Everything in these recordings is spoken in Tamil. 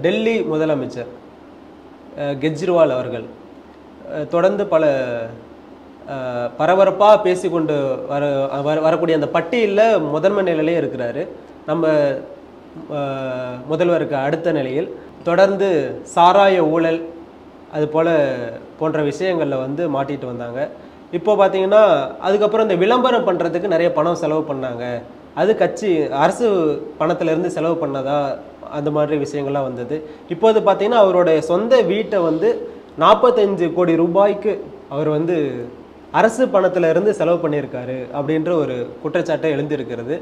டெல்லி முதலமைச்சர் கெஜ்ரிவால் அவர்கள் தொடர்ந்து பல பரபரப்பாக பேசிக்கொண்டு வர வர- வரக்கூடிய அந்த பட்டியலில் முதன்மை நிலையிலே இருக்கிறாரு. நம்ம முதல்வருக்கு அடுத்த நிலையில் தொடர்ந்து சாராய ஊழல் அது போல் போன்ற விஷயங்களில் வந்து மாட்டிட்டு வந்தாங்க. இப்போ பார்த்தீங்கன்னா அதுக்கப்புறம் இந்த விளம்பரம் பண்ணுறதுக்கு நிறைய பணம் செலவு பண்ணாங்க. அது கட்சி அரசு பணத்திலேருந்து செலவு பண்ணதாக அந்த மாதிரி விஷயங்கள்லாம் வந்தது. இப்போது பார்த்தீங்கன்னா அவருடைய சொந்த வீட்டை வந்து நாற்பத்தஞ்சு கோடி ரூபாய்க்கு அவர் வந்து அரசு பணத்தில் இருந்து செலவு பண்ணியிருக்காரு அப்படின்ற ஒரு குற்றச்சாட்டை எழுந்திருக்கிறது.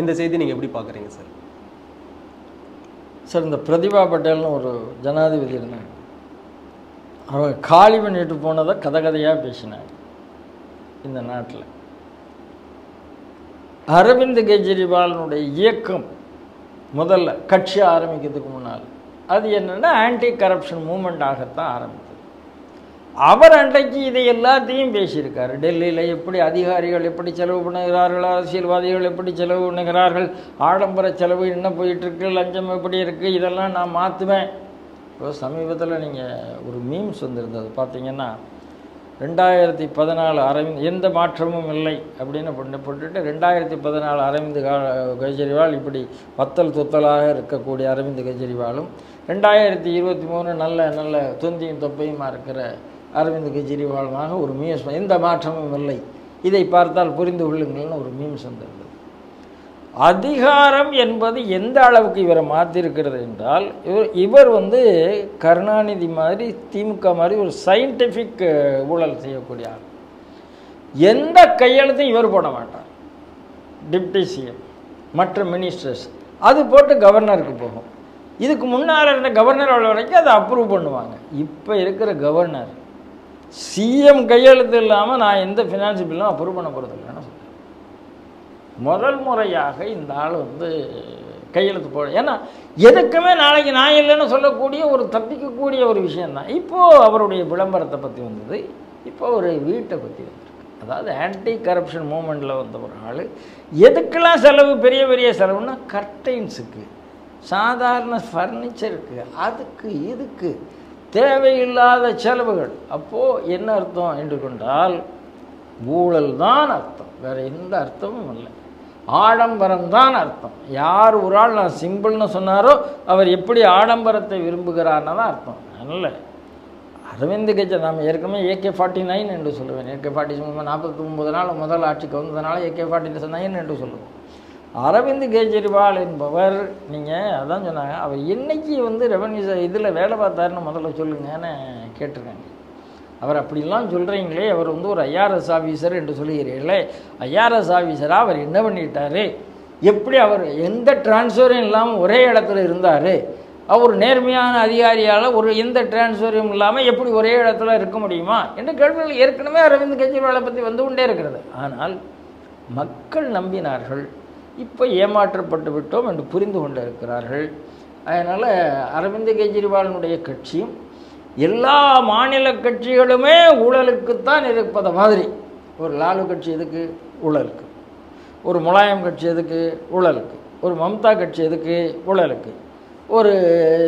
இந்த செய்தி நீங்கள் எப்படி பார்க்குறீங்க சார்? சார் இந்த பிரதிபா பட்டேல்னு ஒரு ஜனாதிபதி இருந்தாங்க அவங்க காலி பண்ணிட்டு போனதை கதை கதையாக பேசினாங்க இந்த நாட்டில். அரவிந்த் கெஜ்ரிவாலினுடைய இயக்கம் முதல்ல கட்சி ஆரம்பிக்கிறதுக்கு முன்னால். அது என்னென்னா ஆன்டி கரப்ஷன் மூமெண்ட்டாகத்தான் ஆரம்பித்தது. அவர் அன்றைக்கு இதை எல்லாத்தையும் பேசியிருக்காரு. டெல்லியில் எப்படி அதிகாரிகள் எப்படி செலவு பண்ணுகிறார்கள் அரசியல்வாதிகள் எப்படி செலவு பண்ணுகிறார்கள் ஆடம்பர செலவு என்ன போயிட்டுருக்கு லஞ்சம் எப்படி இருக்குது இதெல்லாம் நான் மாற்றுவேன் இப்போ சமீபத்தில் நீங்கள் ஒரு மீம்ஸ் வந்திருந்தது. பார்த்தீங்கன்னா ரெண்டாயிரத்தி பதினாலு அரவிந்த் எந்த மாற்றமும் இல்லை அப்படின்னு பண்ணி போட்டுட்டு ரெண்டாயிரத்தி பதினாலு அரவிந்த் கெஜ்ரிவால் இப்படி வத்தல் துத்தலாக இருக்கக்கூடிய அரவிந்த் கெஜ்ரிவாலும் ரெண்டாயிரத்தி இருபத்தி மூணு நல்ல நல்ல தொந்தியும் தொப்பையுமா இருக்கிற அரவிந்த் கெஜ்ரிவாலுமாக ஒரு மீம்ஸ் எந்த மாற்றமும் இல்லை. இதை பார்த்தால் புரிந்து கொள்ளுங்கள்னு ஒரு மீம்ஸ் வந்திருந்தது. அதிகாரம் என்பது எந்த அளவுக்கு இவரை மாற்றிருக்கிறது என்றால் இவர் இவர் வந்து கருணாநிதி மாதிரி திமுக மாதிரி ஒரு சயின்டிஃபிக் ஊழல் செய்யக்கூடிய ஆள். எந்த கையெழுத்தையும் இவர் போட மாட்டார். டிப்டி சிஎம் மற்ற மினிஸ்டர்ஸ் அது போட்டு கவர்னருக்கு போகும். இதுக்கு முன்னால் இருந்த கவர்னர் வரைக்கும் அதை அப்ரூவ் பண்ணுவாங்க. இப்போ இருக்கிற கவர்னர் சிஎம் கையெழுத்து இல்லாமல் நான் எந்த ஃபினான்ஸ் பில்லும் அப்ரூவ் பண்ண போகிறது இல்லைன்னு முதல் முறையாக இந்த ஆள் வந்து கையெழுத்து போட ஏன்னா எதுக்குமே நாளைக்கு நான் இல்லைன்னு சொல்லக்கூடிய ஒரு தப்பிக்கக்கூடிய ஒரு விஷயந்தான் இப்போது அவருடைய விளம்பரத்தை பற்றி வந்தது. இப்போ ஒரு வீட்டை பற்றி வந்திருக்கு. அதாவது ஆன்டி கரப்ஷன் மூமெண்ட்டில் வந்த ஒரு ஆள். எதுக்கெல்லாம் செலவு பெரிய பெரிய செலவுன்னா கர்டைன்ஸுக்கு சாதாரண ஃபர்னிச்சருக்கு அதுக்கு இதுக்கு தேவையில்லாத செலவுகள். அப்போது என்ன அர்த்தம்? என்று கொண்டால் ஊழல் தான் அர்த்தம். வேறு எந்த அர்த்தமும் இல்லை. ஆடம்பரம் தான் அர்த்தம். யார் ஒரு ஆள் நான் சிம்பிள்னு சொன்னாரோ அவர் எப்படி ஆடம்பரத்தை விரும்புகிறார்னு தான் அர்த்தம். நல்ல. அரவிந்த் கெஜ்ரி நாம் ஏற்கனவே ஏகே ஃபார்ட்டி நைன் என்று சொல்லுவேன். ஏகே ஃபார்ட்டி நாற்பத்தி ஒம்பது நாள் முதல் ஆட்சிக்கு வந்ததுனால ஏகே ஃபார்ட்டி நைன் என்று சொல்லுவோம். அரவிந்த் கெஜ்ரிவால் என்பவர் நீங்கள் அதான் சொன்னாங்க அவர் என்னைக்கு வந்து ரெவன்யூ இதில் வேலை பார்த்தாருன்னு முதல்ல சொல்லுங்கன்னு கேட்டிருக்காங்க. அவர் அப்படிலாம் சொல்கிறீங்களே அவர் வந்து ஒரு ஐஆர்எஸ் ஆஃபீஸர் என்று சொல்லுகிறீர்களே. ஐஆர்எஸ் ஆஃபீஸராக அவர் என்ன பண்ணிட்டார்? எப்படி அவர் எந்த டிரான்ஸ்ஃபரும் இல்லாமல் ஒரே இடத்துல இருந்தார்? அவர் நேர்மையான அதிகாரியால் ஒரு எந்த டிரான்ஸ்ஃபரும் இல்லாமல் எப்படி ஒரே இடத்துல இருக்க முடியுமா? என்ற கேள்விகள் ஏற்கனவே அரவிந்த் கெஜ்ரிவாலை பற்றி வந்து கொண்டே இருக்கிறது. ஆனால் மக்கள் நம்பினார்கள் இப்போ ஏமாற்றப்பட்டு விட்டோம் என்று புரிந்து கொண்டிருக்கிறார்கள். அதனால் அரவிந்த் கெஜ்ரிவாலினுடைய கட்சியும் எல்லா மாநில கட்சிகளுமே ஊழலுக்குத்தான் இருப்பதை மாதிரி. ஒரு லாலு கட்சி எதுக்கு? ஊழலுக்கு. ஒரு முலாயம் கட்சி எதுக்கு? ஊழலுக்கு. ஒரு மம்தா கட்சி எதுக்கு? ஊழலுக்கு. ஒரு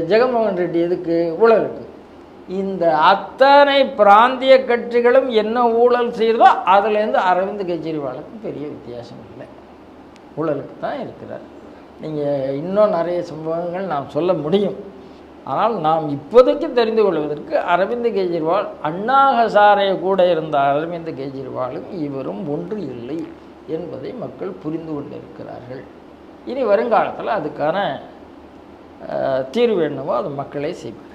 ஜெகன்மோகன் ரெட்டி எதுக்கு? ஊழலுக்கு. இந்த அத்தனை பிராந்திய கட்சிகளும் என்ன ஊழல் செய்கிறதோ அதுலேருந்து அரவிந்த் கெஜ்ரிவாலுக்கும் பெரிய வித்தியாசம் இல்லை. ஊழலுக்கு தான் இருக்கிறார். நீங்கள் இன்னும் நிறைய சம்பவங்கள் நாம் சொல்ல முடியும். ஆனால் நாம் இப்போதைக்கு தெரிந்து கொள்வதற்கு அரவிந்த் கெஜ்ரிவால் அண்ணா ஹசாரே கூட இருந்த அரவிந்த் கெஜ்ரிவாலும் இவரும் ஒன்று இல்லை என்பதை மக்கள் புரிந்து கொண்டிருக்கிறார்கள். இனி வருங்காலத்தில் அதுக்கான தீர்வு என்னவோ அது மக்களே செய்வார்